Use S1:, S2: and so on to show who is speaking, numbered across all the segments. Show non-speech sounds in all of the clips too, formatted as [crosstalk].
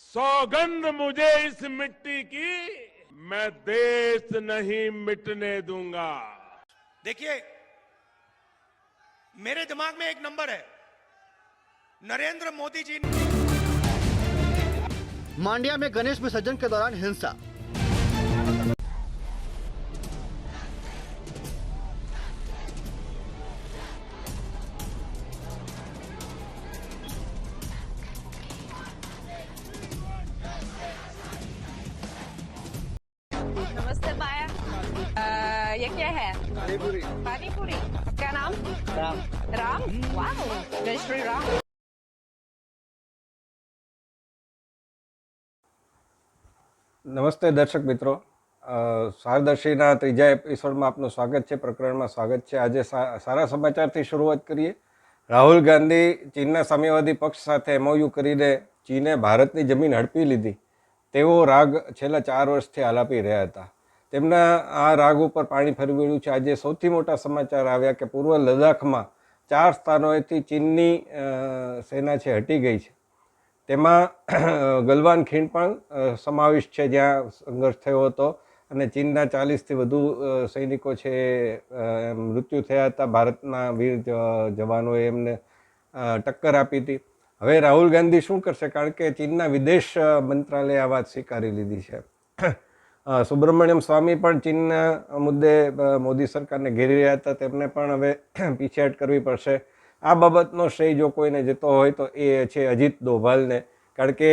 S1: सौगंध मुझे इस मिट्टी की मैं देश नहीं मिटने दूँगा।
S2: देखिए मेरे दिमाग में एक नंबर है। नरेंद्र मोदी जी
S3: मांडिया में गणेश विसर्जन के दौरान हिंसा।
S4: है पानी पूरी आपका नाम राम राम वाह जय श्री राम
S5: નમસ્તે દર્શક મિત્રો અ, શારદર્શીના ત્રીજા એપિસોડમાં આપનું સ્વાગત છે પ્રકરણમાં સ્વાગત છે આજે સા- સારા સમાચારથી શરૂઆત કરીએ રાહુલ ગાંધી ચીનના સામ્યવાદી પક્ષ સાથે એમઓયુ કરીને ચીને ભારતની જમીન હડપી લીધી તેવો રાગ છેલ્લા ચાર વર્ષથી આલાપી રહ્યા હતા તેમના આ રાગ ઉપર પાણી ફરી વળ્યું છે. આજે સૌથી મોટા સમાચાર આવ્યા કે પૂર્વ લદ્દાખમાં ચાર સ્થાનોએથી ચીનની સેના છે હટી ગઈ છે. તેમાં ગલવાન ખીણ પણ સમાવિષ્ટ છે જ્યાં સંઘર્ષ થયો હતો અને ચીનના ચાલીસથી વધુ સૈનિકો છે મૃત્યુ થયા હતા. ભારતના વીર જવાનોએ એમને ટક્કર આપી હતી. હવે રાહુલ ગાંધી શું કરશે? કારણ કે ચીનના વિદેશ મંત્રાલયે આ વાત સ્વીકારી લીધી છે. સુબ્રમણ્યમ સ્વામી પણ ચીનના મુદ્દે મોદી સરકારને ઘેરી રહ્યા હતા. તેમને પણ હવે [clears throat] પીછેહટ કરવી પડશે. આ બાબતનો શ્રેય જો કોઈને જતો હોય તો એ છે અજીત દોભાલને. કારણ કે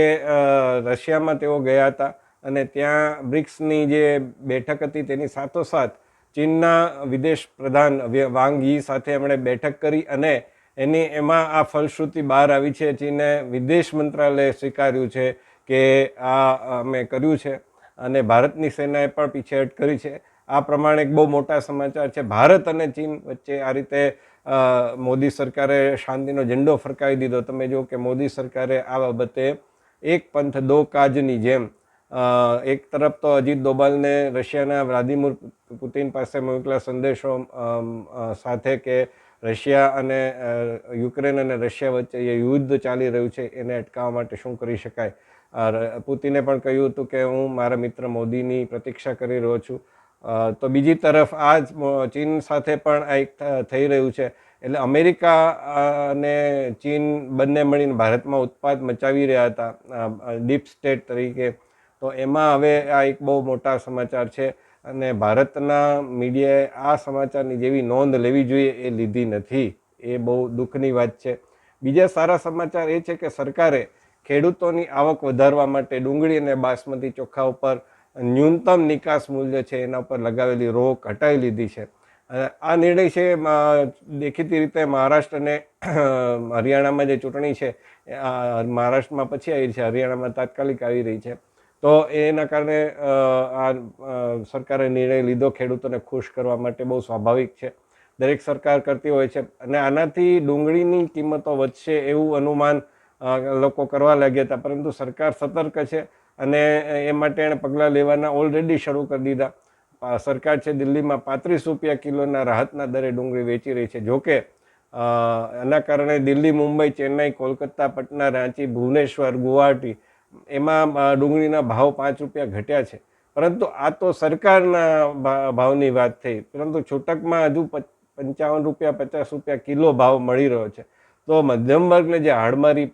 S5: રશિયામાં તેઓ ગયા હતા અને ત્યાં બ્રિક્સની જે બેઠક હતી તેની સાથોસાથ ચીનના વિદેશ પ્રધાન વાંગ યી સાથે એમણે બેઠક કરી અને એની, એમાં આ ફલશ્રુતિ બહાર આવી છે. ચીને વિદેશ મંત્રાલયે સ્વીકાર્યું છે કે આ અમે કર્યું છે. અને ભારતની સેનાએ પણ પીછેહટ કરી છે. આ પ્રમાણે એક બહુ મોટા સમાચાર છે. ભારત અને ચીન વચ્ચે આ રીતે મોદી સરકારે શાંતિનો ઝંડો ફરકાવી દીધો. તમે જો કે મોદી સરકારે આ બાબતે એક પંથ દો કાજની જેમ એક તરફ તો અજીત દોબાલને રશિયાના વ્લાદિમીર પુતિન પાસે મોકલા સંદેશો સાથે કે રશિયા અને યુક્રેન અને રશિયા વચ્ચે યુદ્ધ ચાલી રહ્યું છે. એને અટકાવવા માટે શું કરી શકાય? પુતિને પણ કહ્યું હતું કે હું મારા મિત્ર મોદીની પ્રતીક્ષા કરી રહ્યો છું. તો બીજી તરફ આ જ ચીન સાથે પણ આ એક થઈ રહ્યું છે. એટલે અમેરિકા અને ચીન બંને મળીને ભારતમાં ઉત્પાદ મચાવી રહ્યા હતા ડીપ સ્ટેટ તરીકે. તો એમાં હવે આ એક બહુ મોટા સમાચાર છે અને ભારતના મીડિયાએ આ સમાચારની જેવી નોંધ લેવી જોઈએ એ લીધી નથી. એ બહુ દુઃખની વાત છે. બીજા સારા સમાચાર એ છે કે સરકારે ખેડૂતોની આવક વધારવા માટે ડુંગળી અને બાસમતી ચોખા ઉપર ન્યૂનતમ નિકાસ મૂલ્ય છે, એના ઉપર લગાવેલી રોક હટાવી લીધી છે. આ નિર્ણય છે દેખીતી રીતે મહારાષ્ટ્ર અને હરિયાણામાં જે ચૂંટણી છે મહારાષ્ટ્રમાં પછી આવી છે, હરિયાણામાં તાત્કાલિક આવી રહી છે. તો એના કારણે આ સરકારે નિર્ણય લીધો ખેડૂતોને ખુશ કરવા માટે બહુ સ્વાભાવિક છે. દરેક સરકાર કરતી હોય છે. અને આનાથી ડુંગળીની કિંમતો વધશે એવું અનુમાન લોકો કરવા લાગ્યા હતા. પરંતુ સરકાર સતર્ક છે અને એ માટે એણે પગલાં લેવાના ઓલરેડી શરૂ કરી દીધા. સરકાર છે દિલ્હીમાં પાંત્રીસ રૂપિયા કિલોના રાહતના દરે ડુંગળી વેચી રહી છે. જોકે એના કારણે દિલ્હી, મુંબઈ, ચેન્નાઈ, કોલકાતા, પટના, રાંચી, ભુવનેશ્વર, ગુવાહાટી એમાં ડુંગળીના ભાવ પાંચ રૂપિયા ઘટ્યા છે. પરંતુ આ તો સરકારના ભાવની વાત થઈ. પરંતુ છૂટકમાં હજુ પંચાવન રૂપિયા, પચાસ રૂપિયા કિલો ભાવ મળી રહ્યો છે. તો મધ્યમ વર્ગને જે હાડમારી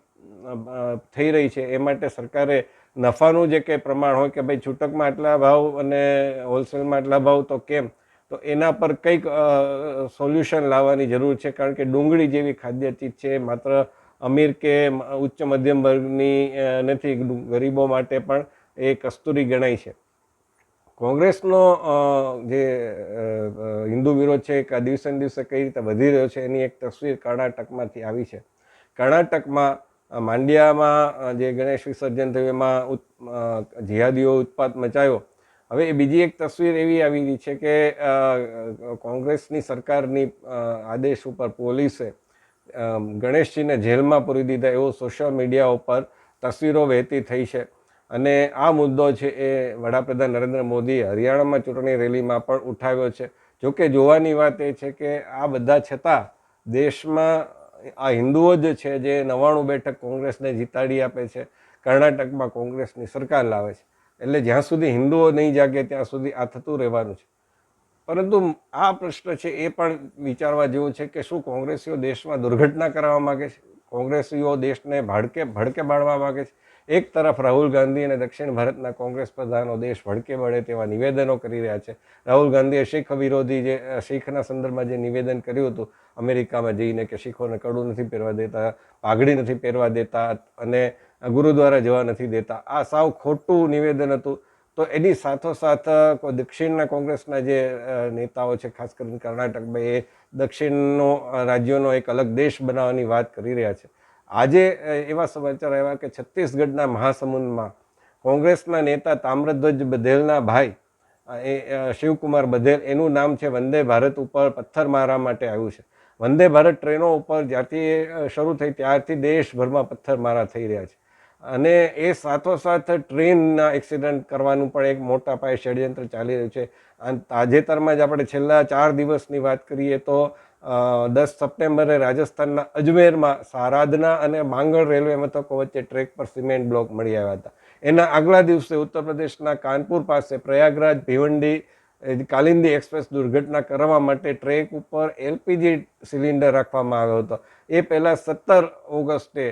S5: થઈ રહી છે. એ માટે સરકારે નફાનું જે કંઈ પ્રમાણ હોય કે ભાઈ છૂટકમાં આટલા ભાવ અને હોલસેલમાં આટલા ભાવ તો કેમ? તો એના પર કંઈક સોલ્યુશન લાવવાની જરૂર છે. કારણ કે ડુંગળી જેવી ખાદ્ય ચીજ છે. માત્ર અમીર કે ઉચ્ચ મધ્યમ વર્ગની નથી ગરીબો માટે પણ એ કસ્તુરી ગણાય છે. કોંગ્રેસનો જે હિન્દુ વિરોધ છે કે દિવસે દિવસે કઈ રીતે વધી રહ્યો છે, એની એક તસવીર કર્ણાટકમાંથી આવી છે. કર્ણાટકમાં માંડ્યામાં જે ગણેશ વિસર્જન થયું, એમાં જિહાદીઓ ઉત્પાત મચાયો. હવે એ બીજી એક તસવીર એવી આવી રહી છે કે કોંગ્રેસની સરકારની આદેશ ઉપર પોલીસે ગણેશજીને જેલમાં પૂરી દીધા એવો સોશિયલ મીડિયા ઉપર તસવીરો વહેતી થઈ છે. અને આ મુદ્દો છે એ વડાપ્રધાન નરેન્દ્ર મોદીએ હરિયાણામાં ચૂંટણી રેલીમાં પણ ઉઠાવ્યો છે. જોકે જોવાની વાત એ છે કે આ બધા છતાં દેશમાં આ હિન્દુઓ જ છે જે નવાણું બેઠક કોંગ્રેસને જીતાડી આપે છે, કર્ણાટકમાં કોંગ્રેસની સરકાર લાવે છે. એટલે જ્યાં સુધી હિન્દુઓ નહીં જાગે, ત્યાં સુધી આ થતું રહેવાનું છે. પરંતુ આ પ્રશ્ન છે એ પણ વિચારવા જેવો છે કે શું કોંગ્રેસીઓ દેશમાં દુર્ઘટના કરાવવા માગે છે? કોંગ્રેસીઓ દેશને ભડકે ભડકે બાળવા માગે છે? એક તરફ રાહુલ ગાંધી અને દક્ષિણ ભારતના કોંગ્રેસ પ્રધાનો દેશ ભડકે બળે તેવા નિવેદનો કરી રહ્યા છે. રાહુલ ગાંધીએ શીખ વિરોધી જે શીખના સંદર્ભમાં જે નિવેદન કર્યું હતું, અમેરિકામાં જઈને કે શીખોને કડું નથી પહેરવા દેતા, પાઘડી નથી પહેરવા દેતા અને ગુરુદ્વારા જવા નથી દેતા. આ સાવ ખોટું નિવેદન હતું. તો એની સાથોસાથ દક્ષિણના કોંગ્રેસના જે નેતાઓ છે, ખાસ કરીને કર્ણાટકમાં એ દક્ષિણનો રાજ્યોનો એક અલગ દેશ બનાવવાની વાત કરી રહ્યા છે. આજે એવા સમાચાર આવ્યા કે છત્તીસગઢના મહાસમુંદમાં કોંગ્રેસના નેતા તામ્રધ્વજ બધેલના ભાઈ એ શિવકુમાર બધેલ એનું નામ છે વંદે ભારત ઉપર પથ્થર મારવા માટે આવ્યું છે. વંદે ભારત ટ્રેનો ઉપર જ્યારથી શરૂ થઈ ત્યારથી દેશભરમાં પથ્થર મારા થઈ રહ્યા છે. અને એ સાથોસાથ ટ્રેનના એક્સિડન્ટ કરવાનું પણ એક મોટા પાયે ષડયંત્ર ચાલી રહ્યું છે. અને તાજેતરમાં જ આપણે છેલ્લા ચાર દિવસની વાત કરીએ તો દસ સપ્ટેમ્બરે રાજસ્થાનના અજમેરમાં સારાદના અને માંગળ રેલવે મથકો વચ્ચે ટ્રેક પર સિમેન્ટ બ્લોક મળી આવ્યા હતા. એના આગલા દિવસે ઉત્તર પ્રદેશના કાનપુર પાસે પ્રયાગરાજ, ભિવંડી કાલિંદી એક્સપ્રેસ દુર્ઘટના કરવા માટે ટ્રેક ઉપર એલપીજી સિલિન્ડર રાખવામાં આવ્યો હતો. એ પહેલાં સત્તર ઓગસ્ટે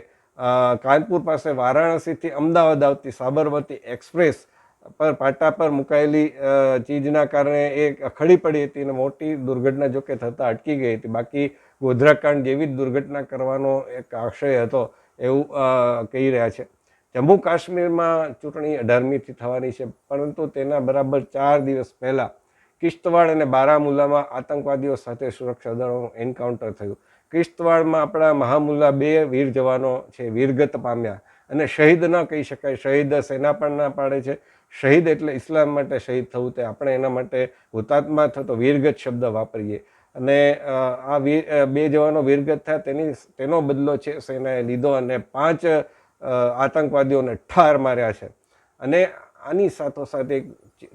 S5: કાનપુર પાસે વારાણસીથી અમદાવાદ આવતી સાબરમતી એક્સપ્રેસ પર પાટા પર મુકાયેલી ચીજના કારણે એ ખડી પડી હતી અને મોટી દુર્ઘટના જોકે થતાં અટકી ગઈ હતી. બાકી ગોધરાકાંડ જેવી જ દુર્ઘટના કરવાનો એક આશય હતો એવું કહી રહ્યા છે. જમ્મુ કાશ્મીરમાં ચૂંટણી અઢારમીથી થવાની છે, પરંતુ તેના બરાબર ચાર દિવસ પહેલાં કિશ્તવાડ અને બારામુલામાં આતંકવાદીઓ સાથે સુરક્ષા દળોનું એન્કાઉન્ટર થયું. કિશ્તવાડમાં આપણા મહામુલ્લા બે વીર જવાનો છે, વીરગત પામ્યા અને શહીદ ન કહી શકાય, શહીદ સેના પણ ના પાડે છે. શહીદ એટલે ઇસ્લામ માટે શહીદ થવું તે આપણે એના માટે હુતાત્મા થતો વીરગત શબ્દ વાપરીએ. અને આ બે જવાનો વીરગત થયા તેની, તેનો બદલો છે સેનાએ લીધો અને પાંચ આતંકવાદીઓને ઠાર માર્યા છે. અને આની સાથોસાથ એક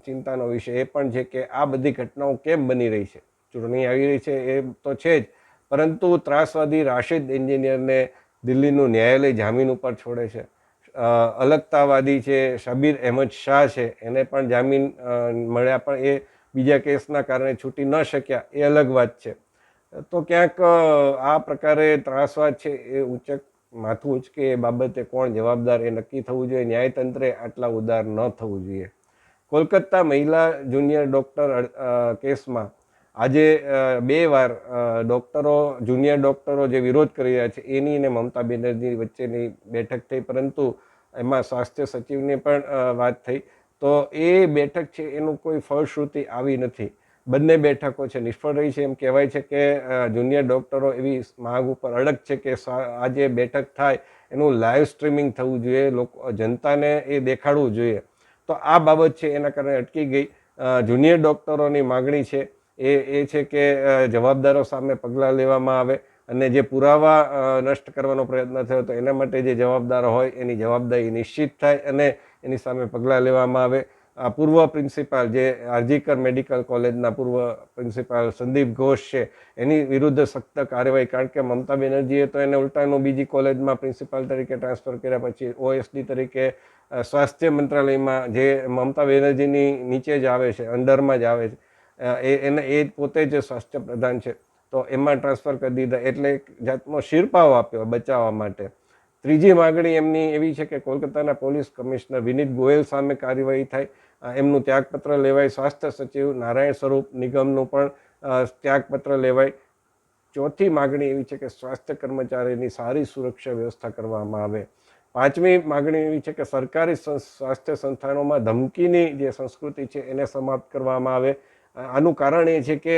S5: ચિંતાનો વિષય એ પણ છે કે આ બધી ઘટનાઓ કેમ બની રહી છે? ચૂંટણી આવી રહી છે એ તો છે જ. પરંતુ ત્રાસવાદી રાશિદ એન્જિનિયરને દિલ્હીનું ન્યાયાલય જામીન ઉપર છોડે છે. અલગતાવાદી છે, શબીર અહેમદ શાહ છે, એને પણ જામીન મળ્યા પણ એ બીજા કેસના કારણે છૂટી ન શક્યા, એ અલગ વાત છે. તો ક્યાંક આ પ્રકારે ત્રાસવાદ છે એ ઉચક માથું ઉચકે એ બાબતે કોણ જવાબદાર એ નક્કી થવું જોઈએ. ન્યાયતંત્રે આટલા ઉદાર ન થવું જોઈએ. કોલકાતા મહિલા જુનિયર ડૉક્ટર કેસમાં આજે બે વાર ડૉક્ટરો, જુનિયર ડૉક્ટરો જે વિરોધ કરી રહ્યા છે, એની અને મમતા બેનર્જી વચ્ચેની બેઠક થઈ, પરંતુ એમાં સ્વાસ્થ્ય સચિવની પણ વાત થઈ. તો એ બેઠક છે, એનું કોઈ ફળશ્રુતિ આવી નથી. બંને બેઠકો છે, નિષ્ફળ રહી છે. એમ કહેવાય છે કે જુનિયર ડૉક્ટરો એવી માગ ઉપર અડગ છે કે આજે બેઠક થાય, એનું લાઈવ સ્ટ્રીમિંગ થવું જોઈએ, લોકો, જનતાને એ દેખાડવું જોઈએ. તો આ બાબત છે, એના કારણે અટકી ગઈ. જુનિયર ડૉક્ટરોની માગણી છે એ એ છે કે જવાબદારો સામે પગલાં લેવામાં આવે અને જે પુરાવા નષ્ટ કરવાનો પ્રયત્ન થયો તો એના માટે જે જવાબદાર હોય એની જવાબદારી નિશ્ચિત થાય અને એની સામે પગલાં લેવામાં આવે. આ પૂર્વ પ્રિન્સિપાલ જે આરજીકર મેડિકલ કોલેજના પૂર્વ પ્રિન્સિપાલ સંદીપ ઘોષ છે, એની વિરુદ્ધ સખ્ત કાર્યવાહી, કારણ કે મમતા બેનર્જીએ તો એને ઉલટાનું બીજી કોલેજમાં પ્રિન્સિપાલ તરીકે ટ્રાન્સફર કર્યા પછી ઓએસડી તરીકે સ્વાસ્થ્ય મંત્રાલયમાં જે મમતા બેનર્જીની નીચે જ આવે છે, અંડરમાં જ આવે છે. એને એ પોતે જ સ્વાસ્થ્ય પ્રધાન છે. તો એમાં ટ્રાન્સફર કરી દીધા. એટલે એક જાતનો શિરપાવ આપ્યો બચાવવા માટે. ત્રીજી માગણી એમની એવી છે કે કોલકાતાના પોલીસ કમિશનર વિનીત ગોયલ સામે કાર્યવાહી થાય. એમનું ત્યાગપત્ર લેવાય. સ્વાસ્થ્ય સચિવ નારાયણ સ્વરૂપ નિગમનું પણ ત્યાગપત્ર લેવાય. ચોથી માગણી એવી છે કે સ્વાસ્થ્ય કર્મચારીની સારી સુરક્ષા વ્યવસ્થા કરવામાં આવે. પાંચમી માગણી એવી છે કે સરકારી સ્વાસ્થ્ય સંસ્થાનોમાં ધમકીની જે સંસ્કૃતિ છે એને સમાપ્ત કરવામાં આવે. આનું કારણ એ છે કે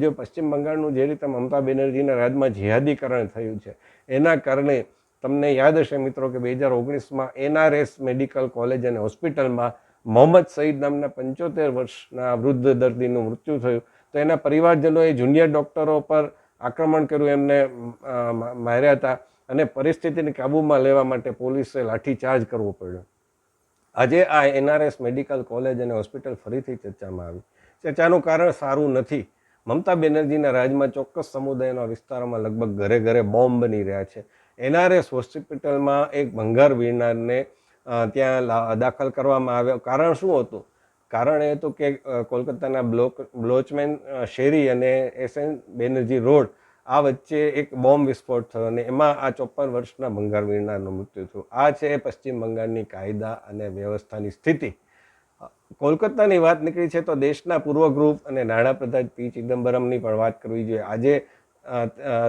S5: જે પશ્ચિમ બંગાળનું જે રીતે મમતા બેનર્જીના રાજમાં જેહાદીકરણ થયું છે, એના કારણે તમને યાદ હશે મિત્રો કે બે હજાર ઓગણીસમાં એનઆરએસ મેડિકલ કોલેજ અને હોસ્પિટલમાં મોહમ્મદ સઈદ નામના પંચોતેર વર્ષના વૃદ્ધ દર્દીનું મૃત્યુ થયું. તો એના પરિવારજનોએ જુનિયર ડૉક્ટરો પર આક્રમણ કર્યું, એમને માર્યા હતા અને પરિસ્થિતિને કાબૂમાં લેવા માટે પોલીસે લાઠીચાર્જ કરવો પડ્યો. આજે આ એનઆરએસ મેડિકલ કોલેજ અને હોસ્પિટલ ફરીથી ચર્ચામાં આવી. ચર્ચાનું કારણ સારું નથી. મમતા બેનર્જીના રાજમાં ચોક્કસ સમુદાયના વિસ્તારોમાં લગભગ ઘરે ઘરે બોમ્બ બની રહ્યા છે. એનઆરએસ હોસ્પિટલમાં એક ભંગાર વિરનારને ત્યાં દાખલ કરવામાં આવ્યો. કારણ શું હતું? કારણ એ હતું કે કોલકાતાના બ્લોક, બ્લોચમેન શેરી અને એસ એન બેનર્જી રોડ આ વચ્ચે એક બોમ્બ વિસ્ફોટ થયો અને એમાં આ ચોપન વર્ષના ભંગાર વીરનારનું મૃત્યુ થયું. આ છે પશ્ચિમ બંગાળની કાયદા અને વ્યવસ્થાની સ્થિતિ. કોલકાતાની વાત નીકળી છે તો દેશના પૂર્વ ગ્રુપ અને નાણાપ્રધાન પી ચિદમ્બરમની પણ વાત કરવી જોઈએ. આજે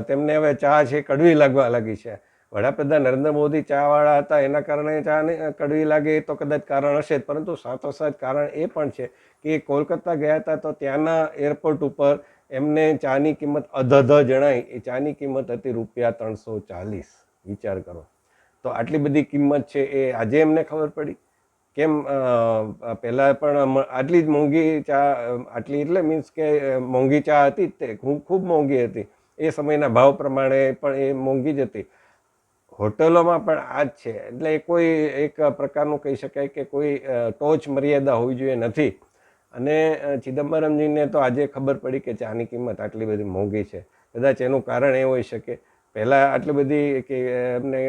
S5: તેમને હવે ચા છે, કડવી લાગવા લાગી છે. વડાપ્રધાન નરેન્દ્ર મોદી ચાવાળા હતા, એના કારણે ચાને કડવી લાગે તો કદાચ કારણ હશે જ, પરંતુ સાથોસાથ કારણ એ પણ છે કે કોલકાતા ગયા હતા તો ત્યાંના એરપોર્ટ ઉપર એમને ચાની કિંમત અધધ જણાય એ ચાની કિંમત હતી રૂપિયા ત્રણસો ચાલીસ. વિચાર કરો. તો આટલી બધી કિંમત છે એ આજે એમને ખબર પડી? કેમ પહેલાં પણ આટલી જ મોંઘી ચા આટલી એટલે મીન્સ કે મોંઘી ચા હતી જ તે. ખૂબ મોંઘી હતી. એ સમયના ભાવ પ્રમાણે પણ એ મોંઘી જ હતી. હોટલોમાં પણ આ જ છે. એટલે કોઈ એક પ્રકારનું કહી શકાય કે કોઈ ટોચ મર્યાદા હોવી જોઈએ નથી. અને ચિદમ્બરમજીને તો આજે ખબર પડી કે ચાની કિંમત આટલી બધી મોંઘી છે. કદાચ એનું કારણ એ હોઈ શકે પહેલાં આટલી બધી કે એમને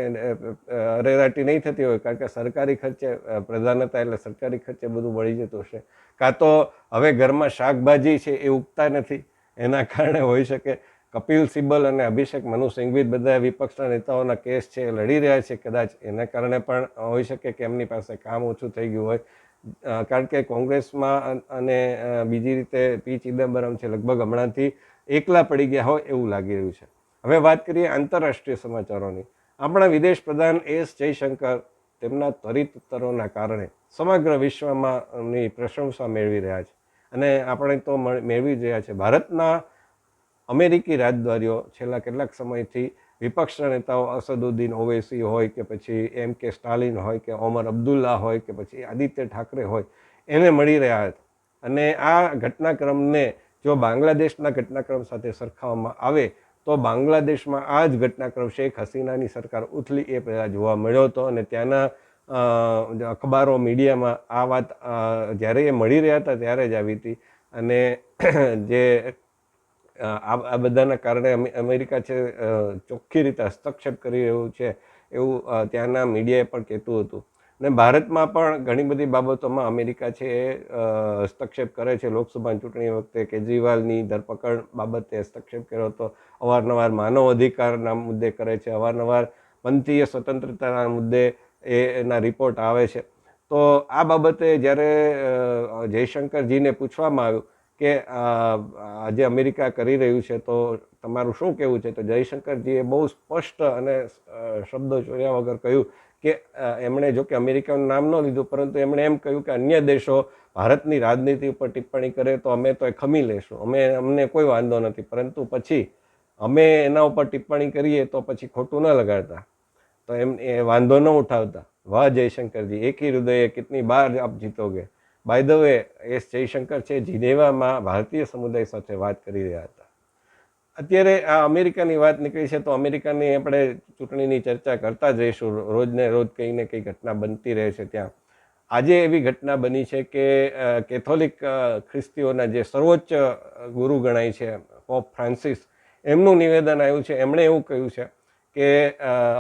S5: અરેરાટી નહીં થતી હોય, કારણ કે સરકારી ખર્ચે પ્રધાનતા એટલે સરકારી ખર્ચે બધું વળી જતું હશે. કાં તો હવે ઘરમાં શાકભાજી છે એ ઉગતા નથી, એના કારણે હોઈ શકે કપિલ સિબ્બલ અને અભિષેક મનુ સિંઘવી બધા વિપક્ષના નેતાઓના કેસ છે, લડી રહ્યા છે કદાચ. એના કારણે પણ હોઈ શકે કે એમની પાસે કામ ઓછું થઈ ગયું હોય. કારણ કે કોંગ્રેસમાં અને બીજી રીતે પી ચિદમ્બરમ છે, લગભગ હમણાંથી એકલા પડી ગયા હોય એવું લાગી રહ્યું છે. હવે વાત કરીએ આંતરરાષ્ટ્રીય સમાચારોની. આપણા વિદેશ પ્રધાન એસ જયશંકર તેમના ત્વરિત ઉત્તરોના કારણે સમગ્ર વિશ્વમાં પ્રશંસા મેળવી રહ્યા છે. અને આપણે તો મળ- મેળવી રહ્યા છે. ભારતના અમેરિકી રાજદ્વારીઓ છેલ્લા કેટલાક સમયથી વિપક્ષના નેતાઓ અસદુદ્દીન ઓવૈસી હોય કે પછી એમ કે સ્ટાલિન હોય કે ઓમર અબ્દુલ્લા હોય કે પછી આદિત્ય ઠાકરે હોય, એને મળી રહ્યા હતા. અને આ ઘટનાક્રમને જો બાંગ્લાદેશના ઘટનાક્રમ સાથે સરખાવવામાં આવે તો બાંગ્લાદેશમાં આ જ ઘટનાક્રમ શેખ હસીનાની સરકાર ઉથલી એ પહેલાં જોવા મળ્યો હતો અને ત્યાંના અખબારો, મીડિયામાં આ વાત જ્યારે એ મળી રહ્યા હતા ત્યારે જ આવી હતી. અને [clears throat] જે આ આ બધાના કારણે અમે- અમેરિકા છે ચોખ્ખી રીતે હસ્તક્ષેપ કરી રહ્યું છે એવું ત્યાંના મીડિયાએ પણ કહેતું હતું. અને ભારતમાં પણ ઘણી બધી બાબતોમાં અમેરિકા છે એ હસ્તક્ષેપ કરે છે. લોકસભા ચૂંટણી વખતે કેજરીવાલની ધરપકડ બાબતે હસ્તક્ષેપ કર્યો હતો. અવારનવાર માનવ અધિકારના મુદ્દે કરે છે. અવારનવાર પંથીય સ્વતંત્રતાના મુદ્દે એના રિપોર્ટ આવે છે. તો આ બાબતે જ્યારે જયશંકરજીને પૂછવામાં આવ્યું કે આજે અમેરિકા કરી રહ્યું છે, તો તમારું શું કહેવું છે? તો જયશંકરજીએ બહુ સ્પષ્ટ અને શબ્દો ચોર્યા વગર કહ્યું કે એમણે જો કે અમેરિકાનું નામ ન લીધું, પરંતુ એમણે એમ કહ્યું કે અન્ય દેશો ભારતની રાજનીતિ ઉપર ટિપ્પણી કરે તો અમે તો એ ખમી લેશું. અમે, અમને કોઈ વાંધો નથી. પરંતુ પછી અમે એના ઉપર ટિપ્પણી કરીએ તો પછી ખોટું ન લગાડતા. તો એમ, એ વાંધો ન ઉઠાવતા. વાહ, જયશંકરજી. એક હી હૃદય કેટલી બાર આપ જીતોગે. By the way S Jaishankar છે, જીનેવામાં ભારતીય સમુદાય સાથે વાત કરી રહ્યા હતા. અત્યારે આ અમેરિકાની વાત નીકળી છે તો અમેરિકાની આપણે ચૂંટણીની ચર્ચા કરતા જ રહીશું રોજને રોજ કંઈ કંઈ ઘટના બનતી રહે છે ત્યાં. આજે એવી ઘટના બની છે કે કેથોલિક ખ્રિસ્તીઓના જે સર્વોચ્ચ ગુરુ ગણાય છે, પોપ ફ્રાન્સિસ, એમનું નિવેદન આવ્યું છે. એમણે એવું કહ્યું છે કે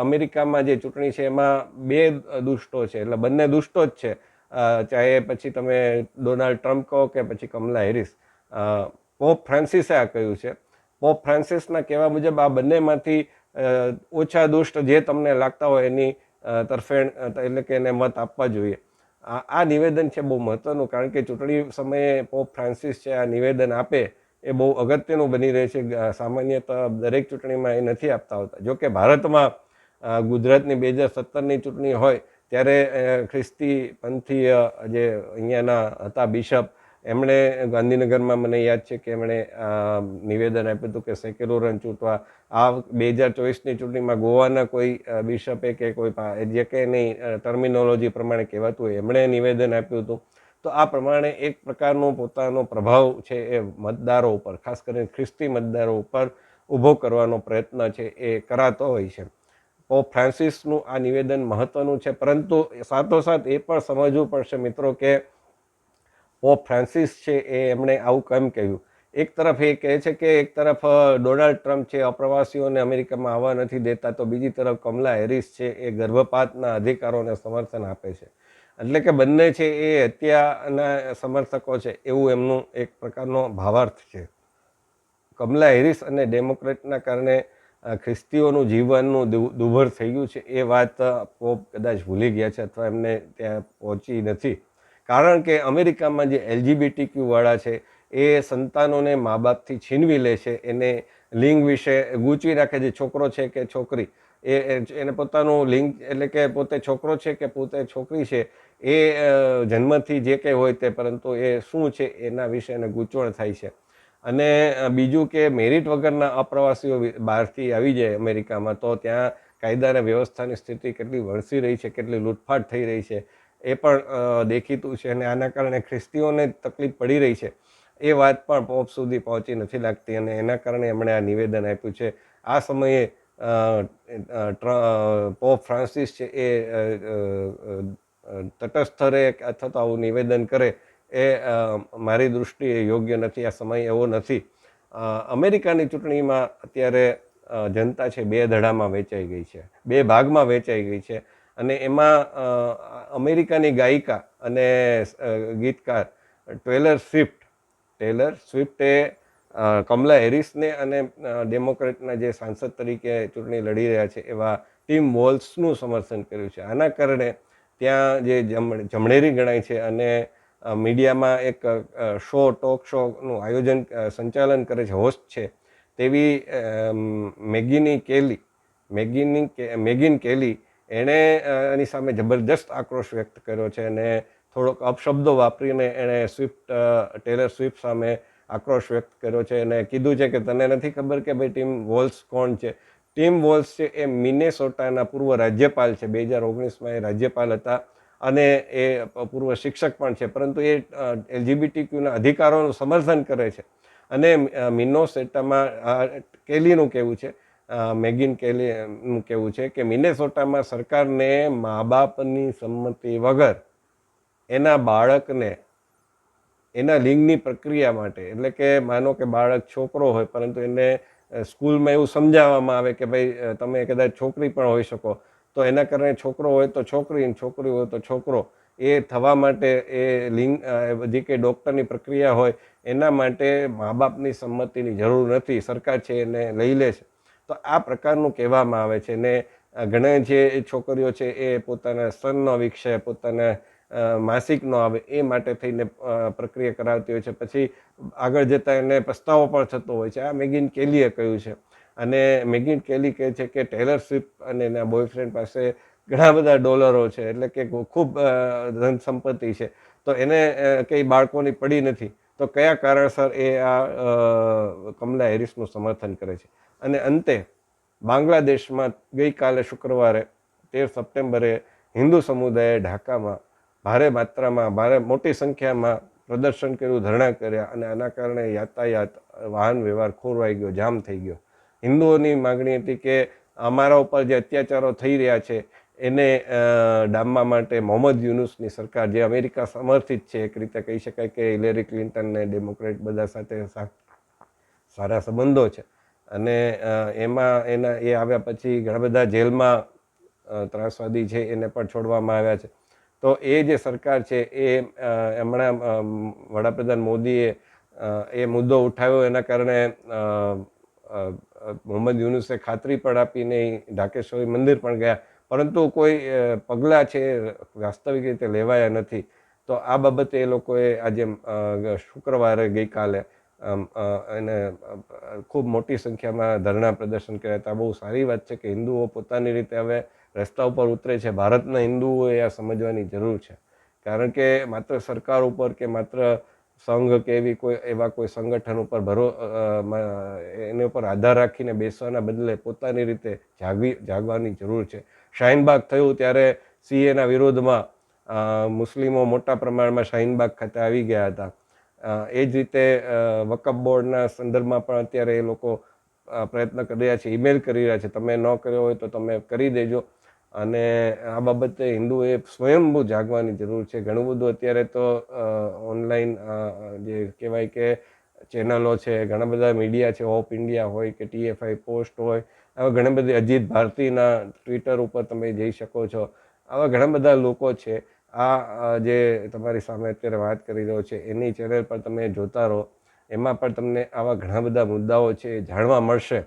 S5: અમેરિકામાં જે ચૂંટણી છે એમાં બે દુષ્ટો છે. એટલે બંને દુષ્ટો જ છે. ચાહે પછી તમે ડોનાલ્ડ ટ્રમ્પ કહો કે પછી કમલા હેરિસ. પોપ ફ્રાન્સિસે આ કહ્યું છે. પોપ ફ્રાન્સિસના કહેવા મુજબ આ બંનેમાંથી ઓછા દુષ્ટ જે તમને લાગતા હોય એની તરફેણ એટલે કે એને મત આપવા જોઈએ. આ નિવેદન છે બહુ મહત્વનું કારણ કે ચૂંટણી સમયે પોપ ફ્રાન્સિસ છે આ નિવેદન આપે એ બહુ અગત્યનું બની રહે છે. સામાન્યતઃ દરેક ચૂંટણીમાં એ નથી આપતા હોતા. જોકે ભારતમાં ગુજરાતની બે હજાર સત્તરની ચૂંટણી હોય ત્યારે ખ્રિસ્તી પંથીય જે અહીંયાના હતા બિશપ એમણે ગાંધીનગરમાં મને યાદ છે કે એમણે નિવેદન આપ્યું હતું કે સેક્યુલરન ચૂંટવા. આ બે હજાર ચોવીસની ચૂંટણીમાં ગોવાના કોઈ બિશપે કે કોઈ જે કે નહીં ટર્મિનોલોજી પ્રમાણે કહેવાતું હોય, એમણે નિવેદન આપ્યું હતું. તો આ પ્રમાણે એક પ્રકારનો પોતાનો પ્રભાવ છે એ મતદારો ઉપર, ખાસ કરીને ખ્રિસ્તી મતદારો ઉપર ઊભો કરવાનો પ્રયત્ન છે એ કરાતો હોય છે. પોપ ફ્રાન્સિસનું આ નિવેદન મહત્વનું છે, પરંતુ સાથોસાથ એ પણ સમજવું પડશે મિત્રો કે પોપ ફ્રાન્સિસ છે એ એમણે આવું કેમ કહ્યું? એક તરફ એ કહે છે કે એક તરફ ડોનાલ્ડ ટ્રમ્પ છે અપ્રવાસીઓને અમેરિકામાં આવવા નથી દેતા, તો બીજી તરફ કમલા હેરિસ છે એ ગર્ભપાતના અધિકારોને સમર્થન આપે છે. એટલે કે બંને છે એ હત્યાના સમર્થકો છે એવું એમનું એક પ્રકારનો ભાવાર્થ છે. કમલા હેરિસ અને ડેમોક્રેટના કારણે ખ્રિસ્તીઓનું જીવનનું દુભર થઈ ગયું છે એ વાત પોપ કદાચ ભૂલી ગયા છે અથવા એમને ત્યાં પહોંચી નથી. કારણ કે અમેરિકામાં જે એલજીબીટી ક્યુવાળા છે, એ સંતાનોને મા બાપથી છીનવી લે છે, એને લિંગ વિશે ગૂંચવી રાખે છે છોકરો છે કે છોકરી, એ એને પોતાનું લિંગ એટલે કે પોતે છોકરો છે કે પોતે છોકરી છે, એ જન્મથી જે કંઈ હોય તે, પરંતુ એ શું છે એના વિશે એને ગૂંચવણ થાય છે. અને બીજું કે મેરિટ વગરના અપ્રવાસીઓ બહારથી આવી જાય અમેરિકામાં, તો ત્યાં કાયદા અને વ્યવસ્થાની સ્થિતિ કેટલી વણસી રહી છે, કેટલી લૂંટફાટ થઈ રહી છે એ પણ દેખીતું છે અને આના કારણે ખ્રિસ્તીઓને તકલીફ પડી રહી છે. એ વાત પણ પોપ સુધી પહોંચી નથી લાગતી અને એના કારણે એમણે આ નિવેદન આપ્યું છે. આ સમયે પોપ ફ્રાન્સિસ છે એ અ, અ, અ, તટસ્થ રહે અથવા તો આવું નિવેદન કરે એ મારી દૃષ્ટિએ યોગ્ય નથી. આ સમય એવો નથી. અમેરિકાની ચૂંટણીમાં અત્યારે જનતા છે બે ધડામાં વેચાઈ ગઈ છે. બે ભાગમાં વેચાઈ ગઈ છે. અને એમાં અમેરિકાની ગાયિકા અને ગીતકાર ટ્વેલર સ્વિફ્ટ, ટેલર સ્વિફ્ટે કમલા હેરિસને અને ડેમોક્રેટના જે સાંસદ તરીકે ચૂંટણી લડી રહ્યા છે એવા ટીમ વોલ્સનું સમર્થન કર્યું છે. આના કારણે ત્યાં જે જમ- જમણેરી ગણાય છે અને મીડિયામાં એક શો, ટોક શોનું આયોજન સંચાલન કરે છે, હોસ્ટ છે, તેવી મેગીની કેલી, મેગીની મેગિન કેલી એણે એની સામે જબરદસ્ત આક્રોશ વ્યક્ત કર્યો છે અને થોડોક અપશબ્દો વાપરીને એણે સ્વિફ્ટ ટેલર સ્વિફ્ટ સામે આક્રોશ વ્યક્ત કર્યો છે અને કીધું છે કે, તને નથી ખબર કે ભાઈ ટીમ વોલ્સ કોણ છે? ટીમ વોલ્સ છે એ મિનેસોટાના પૂર્વ રાજ્યપાલ છે. બે હજાર ઓગણીસમાં એ રાજ્યપાલ હતા અને એ પૂર્વ શિક્ષક પણ છે. પરંતુ એ એલજીબીટી ક્યુના અધિકારોનું સમર્થન કરે છે. અને મિનોસેટામાં કેલીનું કહેવું છે મેગિન કેલીનું કહેવું છે કે મિનેસોટામાં સરકારને મા બાપની સંમતિ વગર એના બાળકને, એના લિંગની પ્રક્રિયા માટે, એટલે કે માનો કે બાળક છોકરો હોય, પરંતુ એને સ્કૂલમાં એવું સમજાવવામાં આવે કે ભાઈ તમે કદાચ છોકરી પણ હોઈ શકો, તો એના કારણે છોકરો હોય તો છોકરી છોકરી હોય તો છોકરો. એ થવા માટે એ લિંગ જે બધી કે ડૉક્ટરની પ્રક્રિયા હોય, એના માટે મા બાપની સંમતિની જરૂર નથી. સરકાર છે એને લઈ લે છે. તો આ પ્રકારનું કહેવામાં આવે છે ને ઘણા જે છોકરીઓ છે એ પોતાના સ્તનનો વિક્ષય પોતાના માસિકનો આવે એ માટે થઈને પ્રક્રિયા કરાવતી હોય છે. પછી આગળ જતાં એને પસ્તાવો પણ થતો હોય છે. આ મેગિન કેલીએ કહ્યું છે. અને મેગિન કેલી કહે છે કે ટેલર સ્વિફ્ટ અને એના બોયફ્રેન્ડ પાસે ઘણા બધા ડોલરો છે. એટલે કે ખૂબ ધન સંપત્તિ છે. તો એને કંઈ બાળકોની પડી નથી. તો કયા કારણસર એ આ કમલા હેરિસનું સમર્થન કરે છે? અને અંતે, બાંગ્લાદેશમાં ગઈકાલે શુક્રવારે, તેર સપ્ટેમ્બરે હિન્દુ સમુદાયે ઢાકામાં ભારે માત્રામાં, ભારે મોટી સંખ્યામાં પ્રદર્શન કર્યું, ધરણા કર્યા અને આના કારણે યાતાયાત, વાહન વ્યવહાર ખોરવાઈ ગયો, જામ થઈ ગયો. હિન્દુઓની માગણી હતી કે અમારા ઉપર જે અત્યાચારો થઈ રહ્યા છે એને ડામવા માટે મોહમ્મદ યુનુસની સરકાર જે અમેરિકા સમર્થિત છે, એક રીતે કહી શકાય કે હિલેરી ક્લિન્ટન ને ડેમોક્રેટ બધા સાથે સારા સંબંધો છે. અને એમાં એના, એ આવ્યા પછી ઘણા બધા જેલમાં ત્રાસવાદી છે, એને પણ છોડવામાં આવ્યા છે. તો એ જે સરકાર છે, એ હમણાં વડાપ્રધાન મોદીએ એ મુદ્દો ઉઠાવ્યો એના કારણે મોહમ્મદ યુનુસે ખાતરી પણ આપીને ઢાકેશ્વરી મંદિર પણ ગયા. પરંતુ કોઈ પગલાં છે વાસ્તવિક રીતે લેવાયા નથી, તો આ બાબતે એ લોકોએ આજે શુક્રવારે ગઈકાલે એને ખૂબ મોટી સંખ્યામાં ધરણા પ્રદર્શન કર્યા હતા. બહુ સારી વાત છે કે હિન્દુઓ પોતાની રીતે હવે રસ્તા ઉપર ઉતરે છે. ભારતના હિન્દુઓએ આ સમજવાની જરૂર છે. કારણ કે માત્ર સરકાર ઉપર કે માત્ર સંઘ કે એવી કોઈ, એવા કોઈ સંગઠન ઉપર ભરો એને ઉપર આધાર રાખીને બેસવાના બદલે પોતાની રીતે જાગવી, જાગવાની જરૂર છે. શાહીનબાગ થયું ત્યારે સીએના વિરોધમાં મુસ્લિમો મોટા પ્રમાણમાં શાહીનબાગ ખાતે આવી ગયા હતા. એ જ રીતે વકફ બોર્ડના સંદર્ભમાં પણ અત્યારે એ લોકો પ્રયત્ન કરી રહ્યા છે, ઈમેલ કરી રહ્યા છે. તમે ન કર્યો હોય તો તમે કરી દેજો. અને આ બાબતે હિન્દુએ સ્વયંભૂ જાગવાની જરૂર છે. ઘણું બધું અત્યારે તો ઓનલાઈન જે કહેવાય કે ચેનલો છે, ઘણા બધા મીડિયા છે ઓપ ઇન્ડિયા હોય કે ટીએફઆઈ પોસ્ટ હોય આવા ઘણા બધી અજીત ભારતીના ટ્વિટર ઉપર તમે જઈ શકો છો. આવા ઘણા બધા લોકો છે. આ જે તમારી સામે અત્યારે વાત કરી રહ્યો છે, એની ચેનલ પર તમે જોતા રહો. એમાં પણ તમને આવા ઘણા બધા મુદ્દાઓ છે જાણવા મળશે.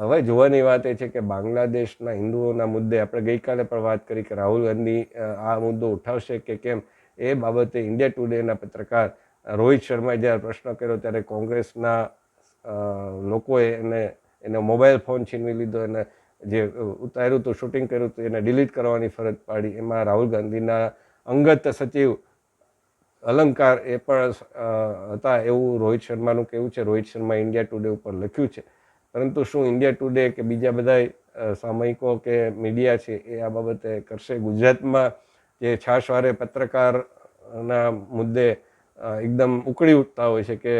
S5: હવે જોવાની વાત એ છે કે બાંગ્લાદેશના હિન્દુઓના મુદ્દે આપણે ગઈકાલે પણ વાત કરી કે રાહુલ ગાંધી આ મુદ્દો ઉઠાવશે કે કેમ? એ બાબતે ઇન્ડિયા ટુડેના પત્રકાર રોહિત શર્માએ જ્યારે પ્રશ્ન કર્યો ત્યારે કોંગ્રેસના લોકોએ એને એનો મોબાઈલ ફોન છીનવી લીધો, એને જે ઉતાર્યું હતું, શૂટિંગ કર્યું હતું, એને ડિલીટ કરવાની ફરજ પાડી. એમાં રાહુલ ગાંધીના અંગત સચિવ અલંકાર એ પણ હતા એવું રોહિત શર્માનું કેવું છે. રોહિત શર્મા ઇન્ડિયા ટુડે ઉપર લખ્યું છે. પરંતુ શું ઇન્ડિયા ટુડે કે બીજા બધા સામયિકો કે મીડિયા છે એ આ બાબતે કરશે? ગુજરાતમાં જે છાશવારે પત્રકારના મુદ્દે એકદમ ઉકળી ઉઠતા હોય છે કે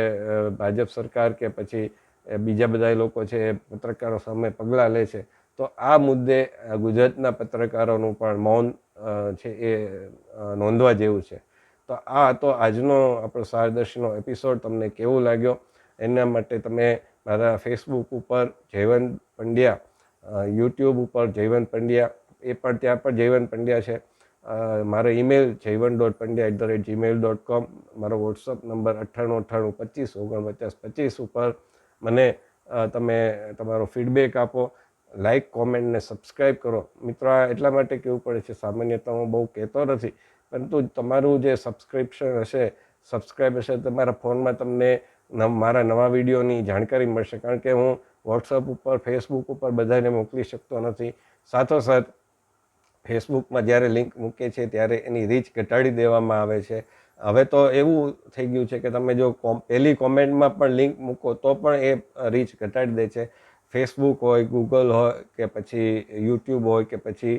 S5: ભાજપ સરકાર કે પછી બીજા બધા લોકો છે, એ પત્રકારો સામે પગલાં લે છે. તો આ મુદ્દે ગુજરાતના પત્રકારોનું પણ મૌન છે એ નોંધવા જેવું છે. તો આ હતો આજનો આપણો સારદર્શીનો એપિસોડ. તમને કેવો લાગ્યો? એના માટે તમે મારા ફેસબુક ઉપર જયવંત પંડ્યા યુટ્યુબ ઉપર જયવંત પંડ્યા, એ પણ ત્યાં પણ જયવંત પંડ્યા છે. મારો email Jaywant dot Pandya at the rate Gmail dot com મારો વોટ્સઅપ નંબર અઠ્ઠાણું અઠ્ઠાણું પચીસ, ઓગણપચાસ પચીસ ઉપર મને તમે તમારો ફીડબેક આપો લાઇક કોમેન્ટ ને સબસ્ક્રાઈબ કરો. મિત્રો, આ એટલા માટે કહેવું પડે છે સામાન્યતા હું બહુ કહેતો નથી, પરંતુ તમારું જે સબસ્ક્રિપ્શન હશે સબસ્ક્રાઈબ હશે, તમારા ફોનમાં તમને મારા નવા વિડીયોની જાણકારી મળશે, કારણ કે હું વોટ્સઅપ ઉપર ફેસબુક ઉપર બધાને મોકલી શકતો નથી. સાથોસાથ ફેસબુકમાં જ્યારે લિંક મૂકે છે, ત્યારે એની રીચ ઘટાડી દેવામાં આવે છે. હવે તો એવું થઈ ગયું છે કે તમે જો પહેલી કોમેન્ટમાં પણ લિંક મૂકો તો પણ એ રીચ ઘટાડી દે છે. ફેસબુક હોય ગૂગલ હોય કે પછી યુટ્યુબ હોય કે પછી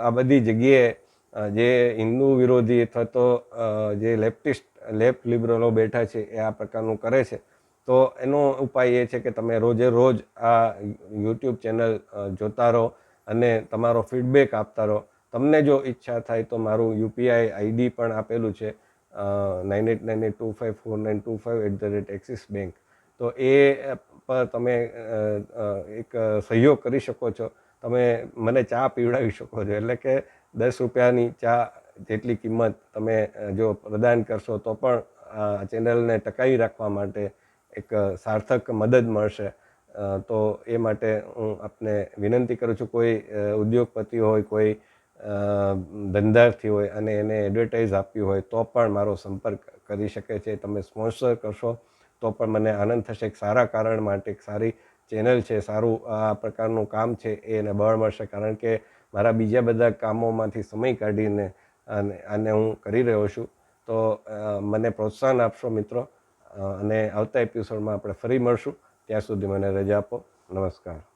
S5: આ બધી જગ્યાએ જે હિન્દુ વિરોધી અથવા તો જે લેફ્ટિસ્ટ લેફ્ટ લિબરલો બેઠા છે એ આ પ્રકારનું કરે છે. તો એનો ઉપાય એ છે કે તમે રોજે રોજ આ યુટ્યુબ ચેનલ જોતા રહો અને તમારો ફીડબેક આપતા રહો. તમને જો ઈચ્છા થાય તો મારું યુપીઆઈ આઈડી પણ આપેલું છે. Nine eight nine eight two five four nine two five at the rate Axis bank. તો એ પર તમે એક સહયોગ કરી શકો છો. તમે મને ચા પીવડાવી શકો છો. એટલે કે દસ રૂપિયાની ચા જેટલી કિંમત તમે જો પ્રદાન કરશો તો પણ આ ચેનલને ટકાવી રાખવા માટે એક સાર્થક મદદ મળશે. તો એ માટે હું આપને વિનંતી કરું છું. કોઈ ઉદ્યોગપતિ હોય, કોઈ ધંધાર્થી હોય અને એને એડવર્ટાઇઝ આપવી હોય તો પણ મારો સંપર્ક કરી શકે છે, તમે સ્પોન્સર કરશો તો પણ મને આનંદ થશે. એક સારા કારણ માટે, એક સારી ચેનલ છે, સારું આ પ્રકારનું કામ છે એ એને બળ મળશે. કારણ કે મારા બીજા બધા કામોમાંથી સમય કાઢીને અને આને હું કરી રહ્યો છું. તો મને પ્રોત્સાહન આપશો મિત્રો. અને આવતા એપિસોડમાં આપણે ફરી મળશું. ત્યાં સુધી મને રજા આપો. નમસ્કાર.